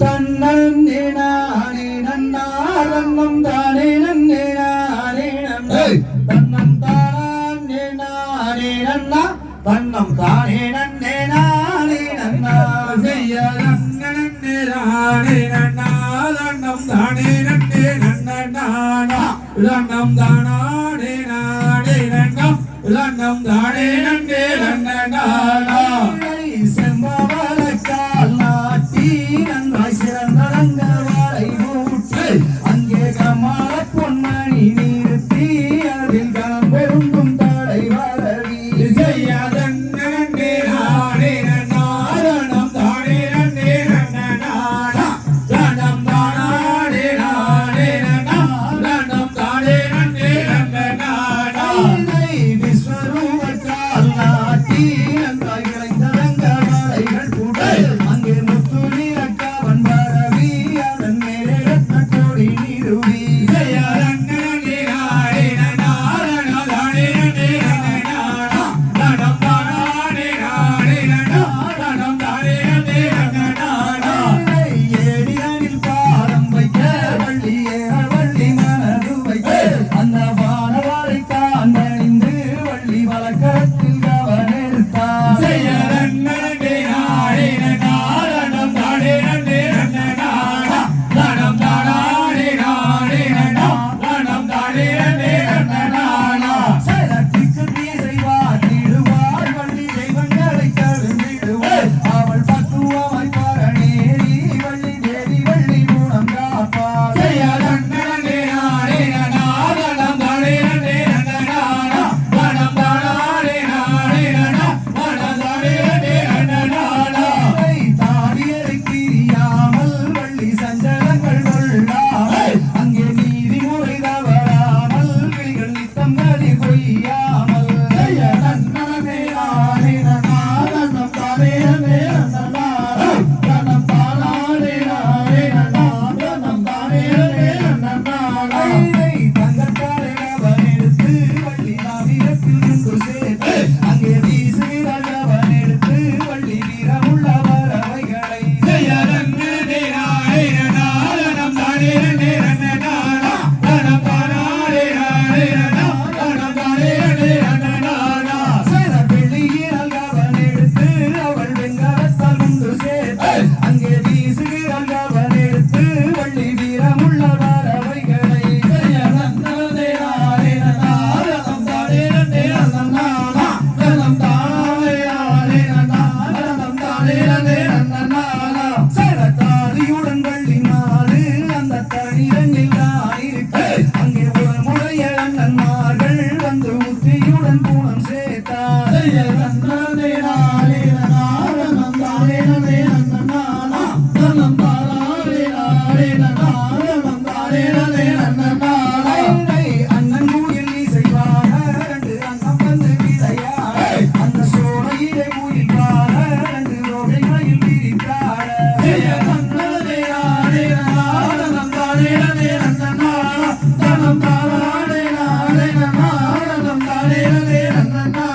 தன்னே நன்னாரம் தானே நன்னே நானே தன்னம் தானே நானே நன்னா தன்னம் தானே நன்னே நானே நன்னா. செய்ய நன்னே நானே நன்னா. தன்னம் தானே நன்னே நன்னானா தன்னம் தானானே நானே நன்னா. தன்னம் தானே நன்னே நன்னானா பனிரெண்டில் தான் இருக்கு அங்கே ஒரு முறைய நன்மார்கள் வந்து உத்தியுடன் பூனம் சேர்த்தார் நாளே நாளே நாளே நாளே na na na